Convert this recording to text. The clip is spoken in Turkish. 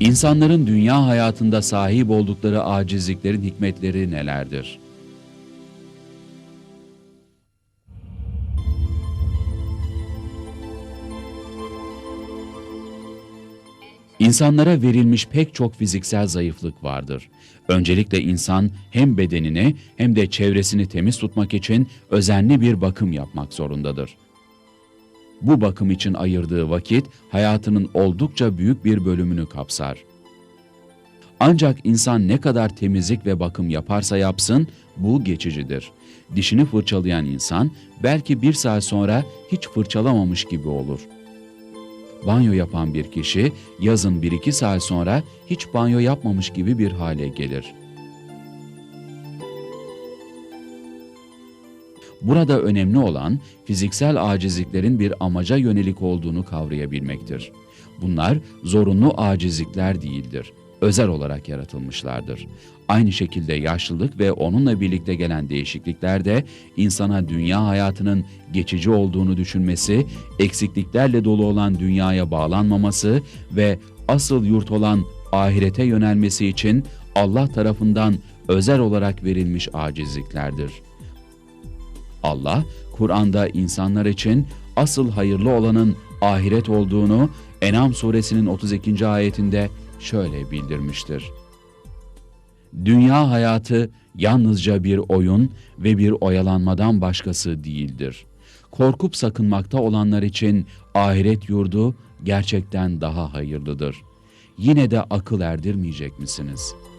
İnsanların dünya hayatında sahip oldukları acizliklerin hikmetleri nelerdir? İnsanlara verilmiş pek çok fiziksel zayıflık vardır. Öncelikle insan hem bedenini hem de çevresini temiz tutmak için özenli bir bakım yapmak zorundadır. Bu bakım için ayırdığı vakit hayatının oldukça büyük bir bölümünü kapsar. Ancak insan ne kadar temizlik ve bakım yaparsa yapsın bu geçicidir. Dişini fırçalayan insan belki bir saat sonra hiç fırçalamamış gibi olur. Banyo yapan bir kişi yazın 1-2 saat sonra hiç banyo yapmamış gibi bir hale gelir. Burada önemli olan fiziksel acizliklerin bir amaca yönelik olduğunu kavrayabilmektir. Bunlar zorunlu acizlikler değildir. Özel olarak yaratılmışlardır. Aynı şekilde yaşlılık ve onunla birlikte gelen değişiklikler de insana dünya hayatının geçici olduğunu düşünmesi, eksikliklerle dolu olan dünyaya bağlanmaması ve asıl yurt olan ahirete yönelmesi için Allah tarafından özel olarak verilmiş acizliklerdir. Allah, Kur'an'da insanlar için asıl hayırlı olanın ahiret olduğunu En'am suresinin 32. ayetinde şöyle bildirmiştir. Dünya hayatı yalnızca bir oyun ve bir oyalanmadan başkası değildir. Korkup sakınmakta olanlar için ahiret yurdu gerçekten daha hayırlıdır. Yine de akıl erdirmeyecek misiniz?''